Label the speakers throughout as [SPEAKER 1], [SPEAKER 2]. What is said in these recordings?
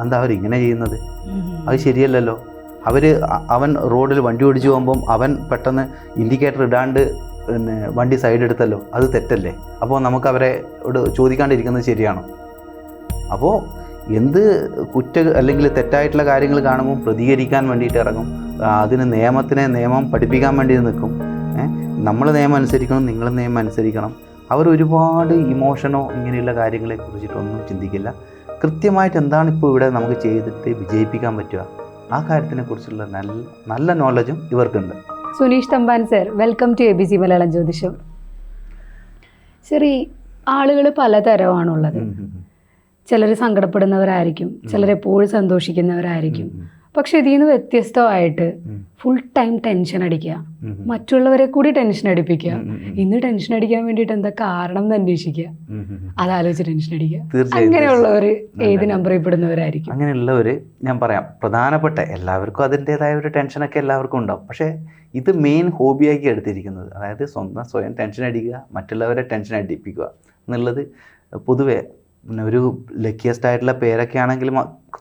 [SPEAKER 1] എന്താ അവർ ഇങ്ങനെ ചെയ്യുന്നത്? അത് ശരിയല്ലല്ലോ. അവർ അവൻ റോഡിൽ വണ്ടി ഓടിച്ചു പോകുമ്പം അവൻ പെട്ടെന്ന് ഇൻഡിക്കേറ്റർ ഇടാണ്ട് പിന്നെ വണ്ടി സൈഡ് എടുത്തല്ലോ. അത് തെറ്റല്ലേ? അപ്പോൾ നമുക്ക് അവരെ ഇവിടെ ചോദിക്കാണ്ടിരിക്കുന്നത് ശരിയാണോ? അപ്പോൾ എന്ത് കുറ്റ അല്ലെങ്കിൽ തെറ്റായിട്ടുള്ള കാര്യങ്ങൾ കാണുമ്പോൾ പ്രതികരിക്കാൻ വേണ്ടിയിട്ട് ഇറങ്ങും. അതിന് നിയമത്തിനെ നിയമം പഠിപ്പിക്കാൻ വേണ്ടി നിൽക്കും. നമ്മൾ നിയമം അനുസരിക്കണം നിങ്ങൾ നിയമം അനുസരിക്കണം. അവർ ഒരുപാട് ഇമോഷനോ ഇങ്ങനെയുള്ള കാര്യങ്ങളെ കുറിച്ചിട്ടൊന്നും ചിന്തിക്കില്ല. കൃത്യമായിട്ട് എന്താണ് ഇപ്പോൾ ഇവിടെ നമുക്ക് ചെയ്തിട്ട് വിജയിപ്പിക്കാൻ പറ്റുക? ആ കാര്യത്തിനെ കുറിച്ചുള്ള നല്ല നല്ല നോളജും ഇവർക്കുണ്ട്.
[SPEAKER 2] Suneesh Thampan sir welcome to A B C Malayalam Jyothisham. ശരി ആളുകൾ പലതരമാണുള്ളത്. ചിലർ സങ്കടപ്പെടുന്നവരായിരിക്കും ചിലർ എപ്പോഴും സന്തോഷിക്കുന്നവരായിരിക്കും. പക്ഷെ ഇതിൽ നിന്ന് വ്യത്യസ്തമായിട്ട് ഫുൾ ടൈം ടെൻഷൻ അടിക്കുക. മറ്റുള്ളവരെ കൂടി ടെൻഷൻ അടിപ്പിക്കുക. ഇന്ന് ടെൻഷൻ അടിക്കാൻ വേണ്ടിയിട്ട് എന്താ കാരണം എന്ന് അന്വേഷിക്കുക. അതാലോചിച്ച് ടെൻഷൻ അടിക്കുക. അങ്ങനെയുള്ളവർ ഏത്. നമ്പറിൽ പെടുന്നവരായിരിക്കും
[SPEAKER 1] അങ്ങനെയുള്ളവർ ഞാൻ പറയാം പ്രധാനപ്പെട്ട എല്ലാവർക്കും അതിന്റെതായ ഒരു ടെൻഷനൊക്കെ എല്ലാവർക്കും ഉണ്ടാവും. പക്ഷേ ഇത് മെയിൻ ഹോബിയാക്കി എടുത്തിരിക്കുന്നത്. അതായത് സ്വന്തം സ്വയം ടെൻഷൻ അടിക്കുക മറ്റുള്ളവരെ ടെൻഷൻ അടിപ്പിക്കുക എന്നുള്ളത് പൊതുവേ ഒരു ലക്കിയസ്റ്റ് ആയിട്ടുള്ള പേരൊക്കെ ആണെങ്കിൽ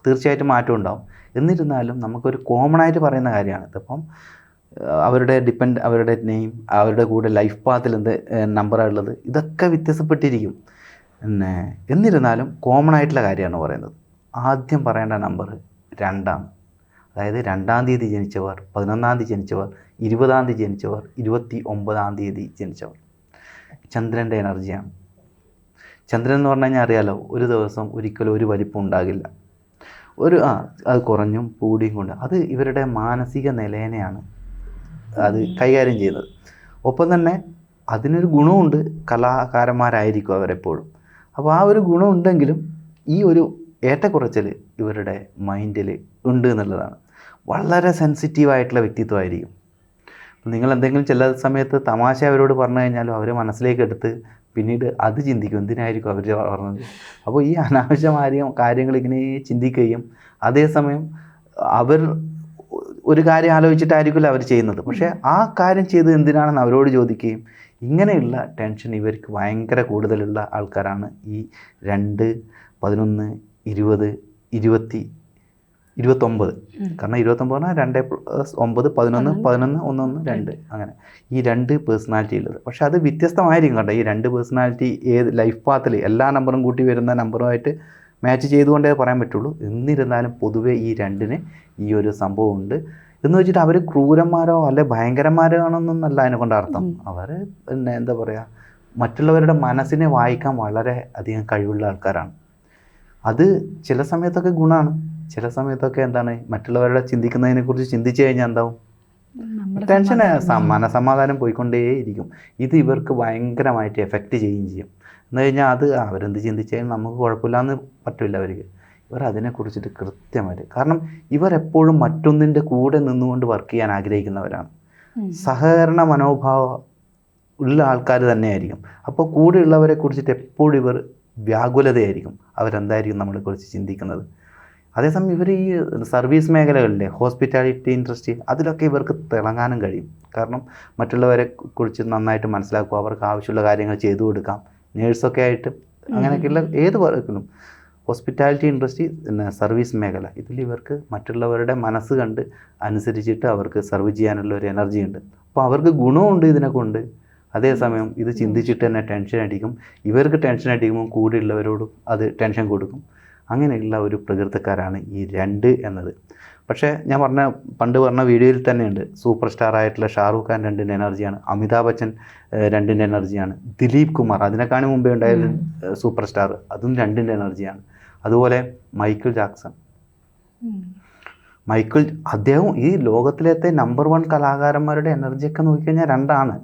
[SPEAKER 1] തീർച്ചയായിട്ടും മാറ്റം ഉണ്ടാവും. എന്നിരുന്നാലും നമുക്കൊരു കോമൺ ആയിട്ട് പറയുന്ന കാര്യമാണ്. ഇതിപ്പം അവരുടെ ഡിപ്പെൻഡ് അവരുടെ നെയിം അവരുടെ കൂടെ ലൈഫ് പാത്തിൽ എന്ത് നമ്പറാണ് ഉള്ളത് ഇതൊക്കെ വ്യത്യാസപ്പെട്ടിരിക്കും. പിന്നെ എന്നിരുന്നാലും കോമൺ ആയിട്ടുള്ള കാര്യമാണ് പറയുന്നത്. ആദ്യം പറയേണ്ട നമ്പർ രണ്ടാണ് അതായത് രണ്ടാം തീയതി ജനിച്ചവർ പതിനൊന്നാം തീയതി ജനിച്ചവർ ഇരുപതാം തീയതി ജനിച്ചവർ ഇരുപത്തി ഒമ്പതാം തീയതി ജനിച്ചവർ. ചന്ദ്രന്റെ എനർജിയാണ് ചന്ദ്രൻ എന്ന് പറഞ്ഞു കഴിഞ്ഞാൽ അറിയാലോ ഒരു ദിവസം ഒരിക്കലും ഒരു വലിപ്പം ഉണ്ടാകില്ല. ഒരു ആ അത് കുറഞ്ഞും കൂടിയും കൊണ്ട് അത് ഇവരുടെ മാനസിക നിലേനെയാണ് അത് കൈകാര്യം ചെയ്യുന്നത്. ഒപ്പം തന്നെ അതിനൊരു ഗുണമുണ്ട് കലാകാരന്മാരായിരിക്കും അവരെപ്പോഴും. അപ്പോൾ ആ ഒരു ഗുണമുണ്ടെങ്കിലും ഈ ഒരു ഏറ്റക്കുറച്ചിൽ ഇവരുടെ മൈൻഡിൽ ഉണ്ട് എന്നുള്ളതാണ്. വളരെ സെൻസിറ്റീവായിട്ടുള്ള വ്യക്തിത്വമായിരിക്കും. നിങ്ങൾ എന്തെങ്കിലും ചില സമയത്ത് തമാശ അവരോട് പറഞ്ഞു കഴിഞ്ഞാലും അവർ മനസ്സിലേക്ക് എടുത്ത് പിന്നീട് അത് ചിന്തിക്കും എന്തിനായിരിക്കും അവർ പറഞ്ഞത് അപ്പോൾ ഈ അനാവശ്യമായ കാര്യങ്ങൾ ഇങ്ങനെ ചിന്തിക്കുകയും അതേസമയം അവർ ഒരു കാര്യം ആലോചിച്ചിട്ടായിരിക്കില്ല അവർ ചെയ്യുന്നത്. പക്ഷേ ആ കാര്യം ചെയ്ത് എന്തിനാണെന്ന് അവരോട് ചോദിക്കുകയും ഇങ്ങനെയുള്ള ടെൻഷൻ ഇവർക്ക് ഭയങ്കര കൂടുതലുള്ള ആൾക്കാരാണ് ഈ രണ്ട് പതിനൊന്ന് ഇരുപത് ഇരുപത്തി ഇരുപത്തൊമ്പത്. കാരണം ഇരുപത്തൊമ്പത് പറഞ്ഞാൽ രണ്ട് പ്ലസ് ഒമ്പത് പതിനൊന്ന് പതിനൊന്ന്. ഒന്നൊന്ന് രണ്ട്. അങ്ങനെ. ഈ രണ്ട് പേഴ്സണാലിറ്റി ഉള്ളത് പക്ഷേ അത് വ്യത്യസ്തമായിരിക്കും കേട്ടോ. ഈ രണ്ട് പേഴ്സണാലിറ്റി ഏത് ലൈഫ് പാത്തിൽ എല്ലാ നമ്പറും കൂട്ടി വരുന്ന നമ്പറുമായിട്ട് മാച്ച് ചെയ്തുകൊണ്ടേ പറയാൻ പറ്റുള്ളൂ. എന്നിരുന്നാലും പൊതുവേ ഈ രണ്ടിന് ഈ ഒരു സംഭവം ഉണ്ട് എന്ന് വെച്ചിട്ട് അവർ ക്രൂരന്മാരോ അല്ലെ ഭയങ്കരന്മാരോ ആണെന്നൊന്നല്ല അതിനെ കൊണ്ട് അർത്ഥം. അവർ പിന്നെ എന്താ പറയുക മറ്റുള്ളവരുടെ മനസ്സിനെ വായിക്കാൻ വളരെ അധികം കഴിവുള്ള ആൾക്കാരാണ്. അത് ചില സമയത്തൊക്കെ ഗുണമാണ് ചില സമയത്തൊക്കെ എന്താണ് മറ്റുള്ളവരുടെ ചിന്തിക്കുന്നതിനെ കുറിച്ച് ചിന്തിച്ചു കഴിഞ്ഞാൽ എന്താവും? ടെൻഷൻ
[SPEAKER 2] സമാധാനം.
[SPEAKER 1] മനസമാധാനം പോയിക്കൊണ്ടേയിരിക്കും ഇത് ഇവർക്ക് ഭയങ്കരമായിട്ട് എഫക്റ്റ് ചെയ്യുകയും ചെയ്യും. എന്ന് കഴിഞ്ഞാൽ അത് അവരെന്ത് ചിന്തിച്ചാലും നമുക്ക് കുഴപ്പമില്ലാന്ന് പറ്റില്ല അവർക്ക്. ഇവർ അതിനെക്കുറിച്ചിട്ട് കൃത്യമായിട്ട് കാരണം ഇവർ എപ്പോഴും മറ്റൊന്നിന്റെ കൂടെ നിന്നുകൊണ്ട് വർക്ക് ചെയ്യാൻ ആഗ്രഹിക്കുന്നവരാണ്. സഹകരണ മനോഭാവം ഉള്ള ആൾക്കാർ തന്നെയായിരിക്കും. അപ്പോൾ കൂടെയുള്ളവരെ കുറിച്ചിട്ട് എപ്പോഴും ഇവർ വ്യാകുലതയായിരിക്കും. അവരെന്തായിരിക്കും നമ്മളെക്കുറിച്ച് ചിന്തിക്കുന്നത്? അതേസമയം ഇവർ ഈ സർവീസ് മേഖലകളിലെ ഹോസ്പിറ്റാലിറ്റി ഇൻഡസ്ട്രി അതിലൊക്കെ ഇവർക്ക് തിളങ്ങാനും കഴിയും. കാരണം മറ്റുള്ളവരെ കുറിച്ച് നന്നായിട്ട് മനസ്സിലാക്കുക അവർക്ക് ആവശ്യമുള്ള കാര്യങ്ങൾ ചെയ്തു കൊടുക്കാം. നേഴ്സൊക്കെ ആയിട്ട് അങ്ങനെയൊക്കെയുള്ള ഏത് വർക്കിലും ഹോസ്പിറ്റാലിറ്റി ഇൻഡസ്ട്രി പിന്നെ സർവീസ് മേഖല ഇതിൽ ഇവർക്ക് മറ്റുള്ളവരുടെ മനസ്സ് കണ്ട് അനുസരിച്ചിട്ട് അവർക്ക് സർവ് ചെയ്യാനുള്ള ഒരു എനർജി ഉണ്ട്. അപ്പോൾ അവർക്ക് ഗുണമുണ്ട് ഇതിനെ കൊണ്ട് അതേസമയം ഇത് ചിന്തിച്ചിട്ട് തന്നെ ടെൻഷൻ അടിക്കും. ഇവർക്ക് ടെൻഷൻ അടിക്കുമ്പോൾ കൂടെയുള്ളവരോടും അത് ടെൻഷൻ കൊടുക്കും. അങ്ങനെയുള്ള ഒരു പ്രകൃതക്കാരാണ് ഈ രണ്ട് എന്നത്. പക്ഷേ ഞാൻ പറഞ്ഞ പണ്ട് പറഞ്ഞ വീഡിയോയിൽ തന്നെയുണ്ട്. സൂപ്പർ സ്റ്റാർ ആയിട്ടുള്ള ഷാറൂഖ് ഖാൻ രണ്ടിന്റെ എനർജിയാണ്. അമിതാഭ് ബച്ചൻ രണ്ടിന്റെ എനർജിയാണ്. ദിലീപ് കുമാർ അതിനെക്കാണി മുമ്പേ ഉണ്ടായ സൂപ്പർ സ്റ്റാർ അതും രണ്ടിന്റെ എനർജിയാണ്. അതുപോലെ മൈക്കിൾ ജാക്സൺ. മൈക്കിൾ അദ്ദേഹം ഈ ലോകത്തിലത്തെ നമ്പർ വൺ കലാകാരന്മാരുടെ എനർജിയൊക്കെ നോക്കിക്കഴിഞ്ഞാൽ രണ്ടാണ്.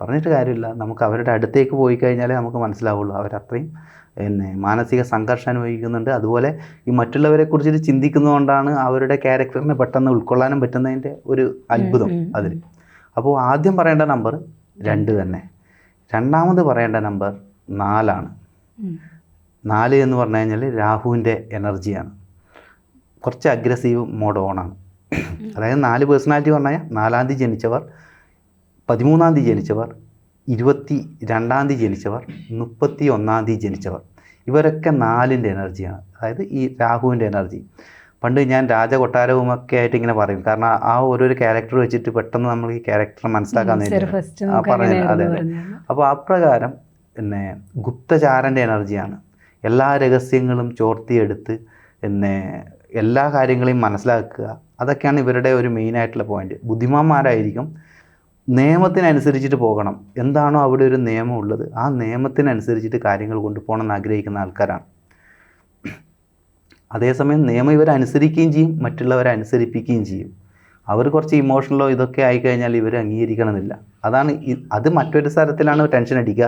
[SPEAKER 1] പറഞ്ഞിട്ട് കാര്യമില്ല. നമുക്ക് അവരുടെ അടുത്തേക്ക് പോയി കഴിഞ്ഞാലേ നമുക്ക് മനസ്സിലാവുള്ളൂ. അവരത്രയും പിന്നെ മാനസിക സംഘർഷം അനുഭവിക്കുന്നുണ്ട്. അതുപോലെ ഈ മറ്റുള്ളവരെ കുറിച്ചിട്ട് ചിന്തിക്കുന്നതുകൊണ്ടാണ് അവരുടെ ക്യാരക്ടറിനെ പെട്ടെന്ന് ഉൾക്കൊള്ളാനും പറ്റുന്നതിന്റെ ഒരു അത്ഭുതം അതിൽ അപ്പോൾ ആദ്യം പറയേണ്ട നമ്പർ രണ്ട് തന്നെ. രണ്ടാമത് പറയേണ്ട നമ്പർ നാലാണ്. നാല് എന്ന് പറഞ്ഞു കഴിഞ്ഞാൽ രാഹുവിന്റെ എനർജിയാണ്. കുറച്ച് അഗ്രസീവ് മോഡ് ഓണാണ് അതായത് നാല് പേഴ്സണാലിറ്റി പറഞ്ഞു കഴിഞ്ഞാൽ നാലാം തീയതി ജനിച്ചവർ പതിമൂന്നാം തീയതി ജനിച്ചവർ ഇരുപത്തി രണ്ടാം തീയതി ജനിച്ചവർ മുപ്പത്തി ഒന്നാം തീയതി ജനിച്ചവർ. ഇവരൊക്കെ നാലിന്റെ എനർജിയാണ്. അതായത് ഈ രാഹുവിന്റെ എനർജി. പണ്ട് ഞാൻ രാജകൊട്ടാരവും ഒക്കെ ആയിട്ട് ഇങ്ങനെ പറയും. കാരണം ആ ഓരോരോ ക്യാരക്ടർ വെച്ചിട്ട് പെട്ടെന്ന് നമ്മൾ ഈ ക്യാരക്ടർ മനസ്സിലാക്കാൻ ആ,
[SPEAKER 2] അങ്ങനെയായിരുന്നു
[SPEAKER 1] അതെ, അതെ.
[SPEAKER 2] അപ്പോൾ
[SPEAKER 1] അപ്പോൾ അപ്രകാരം പിന്നെ ഗുപ്തചാരന്റെ എനർജിയാണ്. എല്ലാ രഹസ്യങ്ങളും ചോർത്തിയെടുത്ത് പിന്നെ എല്ലാ കാര്യങ്ങളെയും മനസ്സിലാക്കുക. അതൊക്കെയാണ് ഇവരുടെ ഒരു മെയിനായിട്ടുള്ള പോയിന്റ് ബുദ്ധിമാന്മാരായിരിക്കും. നിയമത്തിനനുസരിച്ചിട്ട് പോകണം. എന്താണോ അവിടെ ഒരു നിയമം ഉള്ളത് ആ നിയമത്തിനനുസരിച്ചിട്ട് കാര്യങ്ങൾ കൊണ്ടുപോകണം എന്ന് ആഗ്രഹിക്കുന്ന ആൾക്കാരാണ്. അതേസമയം നിയമം ഇവരെ അനുസരിക്കുകയും ചെയ്യും മറ്റുള്ളവരെ അനുസരിപ്പിക്കുകയും ചെയ്യും. അവർ കുറച്ച് ഇമോഷണലോ ഇതൊക്കെ ആയിക്കഴിഞ്ഞാൽ ഇവർ അംഗീകരിക്കണമെന്നില്ല. അതാണ് അത് മറ്റൊരു തരത്തിലാണ് ടെൻഷൻ അടിക്കുക.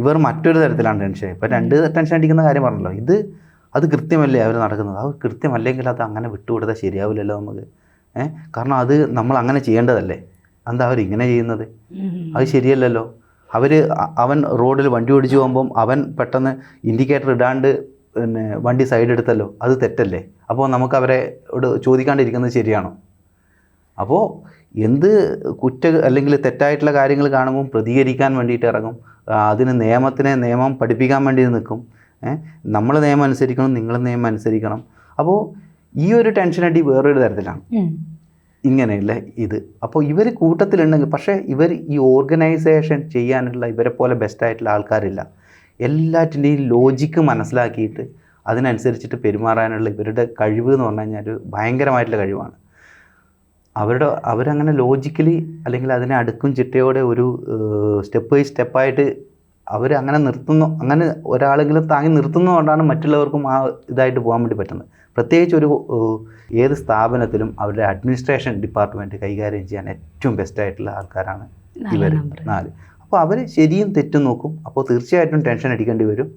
[SPEAKER 1] ഇവർ മറ്റൊരു തരത്തിലാണ് ടെൻഷൻ ഇപ്പം രണ്ട് ടെൻഷൻ അടിക്കുന്ന കാര്യം പറഞ്ഞല്ലോ. ഇത് അത് കൃത്യമല്ലേ അവർ നടക്കുന്നത്? അത് കൃത്യമല്ലെങ്കിൽ അത് അങ്ങനെ വിട്ടുകൊടുത്താൽ ശരിയാവില്ലല്ലോ നമുക്ക്. കാരണം അത് നമ്മൾ അങ്ങനെ ചെയ്യേണ്ടതല്ലേ? എന്താ അവർ ഇങ്ങനെ ചെയ്യുന്നത്? അത് ശരിയല്ലല്ലോ. അവർ അവൻ റോഡിൽ വണ്ടി ഓടിച്ചു പോകുമ്പം അവൻ പെട്ടെന്ന് ഇൻഡിക്കേറ്റർ ഇടാണ്ട് പിന്നെ വണ്ടി സൈഡ് എടുത്തല്ലോ. അത് തെറ്റല്ലേ? അപ്പോൾ നമുക്ക് അവരെ ഇവിടെ ചോദിക്കാണ്ടിരിക്കുന്നത് ശരിയാണോ? അപ്പോൾ എന്ത് കുറ്റ അല്ലെങ്കിൽ തെറ്റായിട്ടുള്ള കാര്യങ്ങൾ കാണുമ്പോൾ പ്രതികരിക്കാൻ വേണ്ടിയിട്ട് ഇറങ്ങും. അതിന് നിയമത്തിനെ നിയമം പഠിപ്പിക്കാൻ വേണ്ടി നിൽക്കും. നമ്മൾ നിയമം അനുസരിക്കണം നിങ്ങൾ നിയമം അനുസരിക്കണം. അപ്പോൾ ഈ ഒരു ടെൻഷൻ അടി വേറൊരു തരത്തിലാണ്.
[SPEAKER 2] ഉം.
[SPEAKER 1] ഇങ്ങനെയുള്ള ഇത്? അപ്പോൾ ഇവർ കൂട്ടത്തിലുണ്ടെങ്കിൽ പക്ഷേ ഇവർ ഈ ഓർഗനൈസേഷൻ ചെയ്യാനുള്ള ഇവരെ പോലെ ബെസ്റ്റായിട്ടുള്ള ആൾക്കാരില്ല. എല്ലാറ്റിന്റെയും ലോജിക്ക് മനസ്സിലാക്കിയിട്ട് അതിനനുസരിച്ചിട്ട് പെരുമാറാനുള്ള ഇവരുടെ കഴിവ് എന്ന് പറഞ്ഞു കഴിഞ്ഞാൽ ഒരു ഭയങ്കരമായിട്ടുള്ള കഴിവാണ്. അവരുടെ അവരങ്ങനെ ലോജിക്കലി അല്ലെങ്കിൽ അതിനെ അടുക്കും ചിട്ടയോടെ ഒരു സ്റ്റെപ്പ് ബൈ സ്റ്റെപ്പായിട്ട് അവർ അങ്ങനെ നിർത്തുന്നു. അങ്ങനെ ഒരാളെങ്കിലും താങ്ങി നിർത്തുന്നതുകൊണ്ടാണ് മറ്റുള്ളവർക്കും ആ ഇതായിട്ട് പോകാൻ വേണ്ടി പറ്റുന്നത്. പ്രത്യേകിച്ച് ഒരു ഏത് സ്ഥാപനത്തിലും അവരുടെ അഡ്മിനിസ്ട്രേഷൻ ഡിപ്പാർട്ട്മെന്റ് കൈകാര്യം ചെയ്യാൻ ഏറ്റവും ബെസ്റ്റായിട്ടുള്ള ആൾക്കാരാണ് ഇവർ നാല്. അപ്പോൾ അവർ ശരിയും തെറ്റും നോക്കും. അപ്പോൾ തീർച്ചയായിട്ടും ടെൻഷൻ അടിക്കേണ്ടി വരും.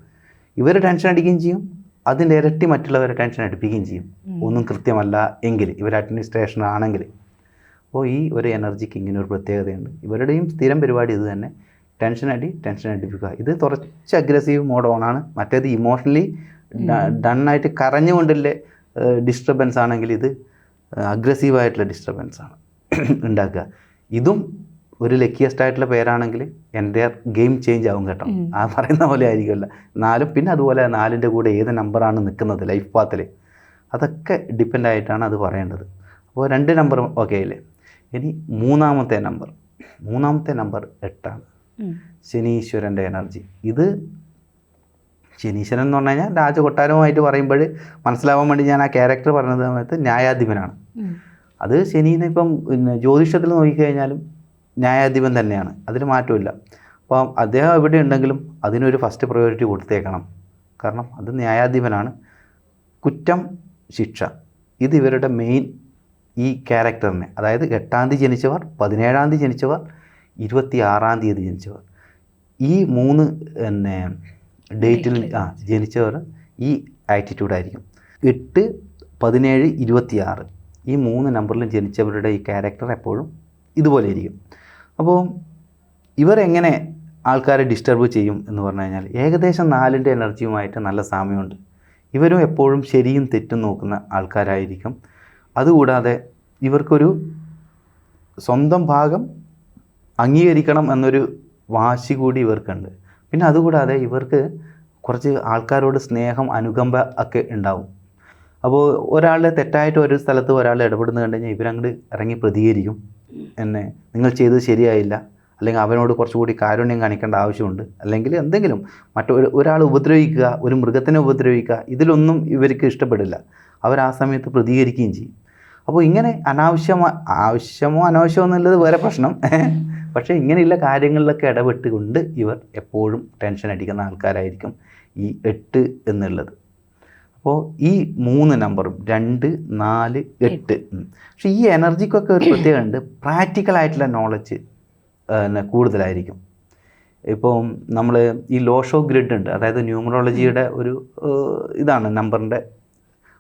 [SPEAKER 1] ഇവർ ടെൻഷൻ അടിക്കുകയും ചെയ്യും. അതിന്റെ ഇരട്ടി മറ്റുള്ളവരെ ടെൻഷൻ അടിപ്പിക്കുകയും ചെയ്യും. ഒന്നും കൃത്യമല്ല എങ്കിൽ ഇവർ അഡ്മിനിസ്ട്രേഷൻ ആണെങ്കിൽ. അപ്പോൾ ഈ ഒരു എനർജിക്ക് ഇങ്ങനെ ഒരു പ്രത്യേകതയുണ്ട്. ഇവരുടെയും സ്ഥിരം പരിപാടി ഇത് തന്നെ. ടെൻഷൻ അടി ടെൻഷൻ അടിപ്പിക്കുക. ഇത് കുറച്ച് അഗ്രസീവ് മോഡ് ഓണാണ് മറ്റേത് ഇമോഷണലി ഡണ്ണായിട്ട് കരഞ്ഞുകൊണ്ടുള്ള ഡിസ്റ്റർബൻസ് ആണെങ്കിൽ ഇത് അഗ്രസീവായിട്ടുള്ള ഡിസ്റ്റർബൻസ് ആണ് ഉണ്ടാക്കുക. ഇതും ഒരു ലക്കിയസ്റ്റ് ആയിട്ടുള്ള പേരാണെങ്കിൽ എന്റെ ഗെയിം ചേഞ്ച് ആവും കേട്ടോ. ആ പറയുന്ന പോലെ ആയിരിക്കുമല്ല. നാലും പിന്നെ അതുപോലെ നാലിന്റെ കൂടെ ഏത് നമ്പറാണ് നിൽക്കുന്നത് ലൈഫ് പാത്തിൽ അതൊക്കെ ഡിപ്പെൻഡ് ആയിട്ടാണ് അത് പറയേണ്ടത്. അപ്പോൾ രണ്ട് നമ്പർ ഓക്കെ അല്ലേ? ഇനി മൂന്നാമത്തെ നമ്പർ മൂന്നാമത്തെ നമ്പർ എട്ടാണ്. ശനീശ്വരന്റെ എനർജി ഇത് ശനീശ്വരൻ എന്ന് പറഞ്ഞു കഴിഞ്ഞാൽ രാജകൊട്ടാരവുമായിട്ട് പറയുമ്പോൾ മനസ്സിലാവാൻ വേണ്ടി ഞാൻ ആ ക്യാരക്ടർ പറഞ്ഞത് സമയത്ത് ന്യായാധിപനാണ്. അത് ശനീനെ ഇപ്പം പിന്നെ ജ്യോതിഷത്തിൽ നോക്കിക്കഴിഞ്ഞാലും ന്യായാധിപൻ തന്നെയാണ്. അതിൽ മാറ്റമില്ല. അപ്പം അദ്ദേഹം എവിടെ ഉണ്ടെങ്കിലും അതിനൊരു ഫസ്റ്റ് പ്രയോറിറ്റി കൊടുത്തേക്കണം. കാരണം അത് ന്യായാധിപനാണ്. കുറ്റം ശിക്ഷ. ഇത് ഇവരുടെ മെയിൻ ഈ ക്യാരക്ടറിനെ അതായത് എട്ടാം തീയതി ജനിച്ചവർ പതിനേഴാം തീയതി ജനിച്ചവർ ഇരുപത്തി ആറാം തീയതി ജനിച്ചവർ. ഈ മൂന്ന് പിന്നെ ഡേറ്റിൽ ആ ജനിച്ചവർ ഈ ആറ്റിറ്റ്യൂഡായിരിക്കും എട്ട് പതിനേഴ് ഇരുപത്തിയാറ്. ഈ മൂന്ന് നമ്പറിൽ ജനിച്ചവരുടെ ഈ ക്യാരക്ടർ എപ്പോഴും ഇതുപോലെ ഇരിക്കും. അപ്പോൾ ഇവർ എങ്ങനെ ആൾക്കാരെ ഡിസ്റ്റർബ് ചെയ്യും എന്ന് പറഞ്ഞു കഴിഞ്ഞാൽ ഏകദേശം നാലിന്റെ എനർജിയുമായിട്ട് നല്ല സാമ്യമുണ്ട്. ഇവരും എപ്പോഴും ശരിയും തെറ്റും നോക്കുന്ന ആൾക്കാരായിരിക്കും. അതുകൂടാതെ ഇവർക്കൊരു സ്വന്തം ഭാഗം അംഗീകരിക്കണം എന്നൊരു വാശി കൂടി ഇവർക്കുണ്ട്. പിന്നെ അതുകൂടാതെ ഇവർക്ക് കുറച്ച് ആൾക്കാരോട് സ്നേഹം അനുകമ്പ ഒക്കെ ഉണ്ടാവും. അപ്പോൾ ഒരാളുടെ തെറ്റായിട്ട് ഒരു സ്ഥലത്ത് ഒരാൾ ഇടപെടുന്ന കണ്ടു കഴിഞ്ഞാൽ ഇവരങ്ങോട്ട് ഇറങ്ങി പ്രതികരിക്കും. എന്നെ നിങ്ങൾ ചെയ്തത് ശരിയായില്ല. അല്ലെങ്കിൽ അവനോട് കുറച്ചുകൂടി കാരുണ്യം കാണിക്കേണ്ട ആവശ്യമുണ്ട്. അല്ലെങ്കിൽ എന്തെങ്കിലും മറ്റൊരു ഒരാൾ ഉപദ്രവിക്കുക ഒരു മൃഗത്തിനെ ഉപദ്രവിക്കുക ഇതിലൊന്നും ഇവർക്ക് ഇഷ്ടപ്പെടില്ല. അവർ ആ സമയത്ത് പ്രതികരിക്കുകയും ചെയ്യും. അപ്പോൾ ഇങ്ങനെ അനാവശ്യമോ ആവശ്യമോ അനാവശ്യമോ എന്നുള്ളത് വേറെ പ്രശ്നം. പക്ഷേ ഇങ്ങനെയുള്ള കാര്യങ്ങളിലൊക്കെ ഇടപെട്ടുകൊണ്ട് ഇവർ എപ്പോഴും ടെൻഷൻ അടിക്കുന്ന ആൾക്കാരായിരിക്കും ഈ എട്ട് എന്നുള്ളത്. അപ്പോൾ ഈ മൂന്ന് നമ്പറും രണ്ട് നാല് എട്ട്. പക്ഷേ ഈ എനർജിക്കൊക്കെ ഒരു പ്രത്യേകത ഉണ്ട് പ്രാക്ടിക്കൽ ആയിട്ടുള്ള നോളജ് കൂടുതലായിരിക്കും. ഇപ്പോൾ നമ്മൾ ഈ ലോഷോ ഗ്രിഡ് ഉണ്ട്. അതായത് ന്യൂമറോളജിയുടെ ഒരു ഇതാണ് നമ്പറിന്റെ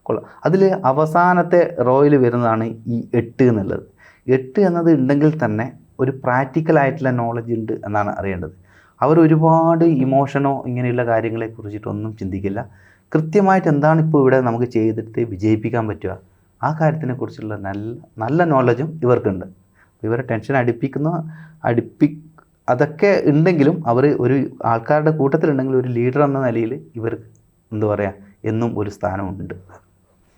[SPEAKER 1] കൊള്ളാം. അതിൽ അവസാനത്തെ റോയിൽ വരുന്നതാണ് ഈ എട്ട് എന്നുള്ളത്. എട്ട് എന്നത് ഉണ്ടെങ്കിൽ തന്നെ ഒരു പ്രാക്ടിക്കൽ ആയിട്ടുള്ള നോളജ് ഉണ്ട് എന്നാണ് അറിയേണ്ടത്. അവർ ഒരുപാട് ഇമോഷനോ ഇങ്ങനെയുള്ള കാര്യങ്ങളെ കുറിച്ചിട്ടൊന്നും ചിന്തിക്കില്ല. കൃത്യമായിട്ട് എന്താണ് ഇപ്പോൾ ഇവിടെ നമുക്ക് ചെയ്തിട്ട് വിജയിപ്പിക്കാൻ പറ്റുക? ആ കാര്യത്തിനെക്കുറിച്ചുള്ള നല്ല നല്ല നോളജും ഇവർക്കുണ്ട്. ഇവരെ ടെൻഷൻ അടുപ്പിക്കുന്ന അടുപ്പി അതൊക്കെ ഉണ്ടെങ്കിലും അവർ ഒരു ആൾക്കാരുടെ കൂട്ടത്തിലുണ്ടെങ്കിൽ ഒരു ലീഡർ എന്ന നിലയിൽ ഇവർ എന്താ പറയുക എന്നും ഒരു സ്ഥാനമുണ്ട്.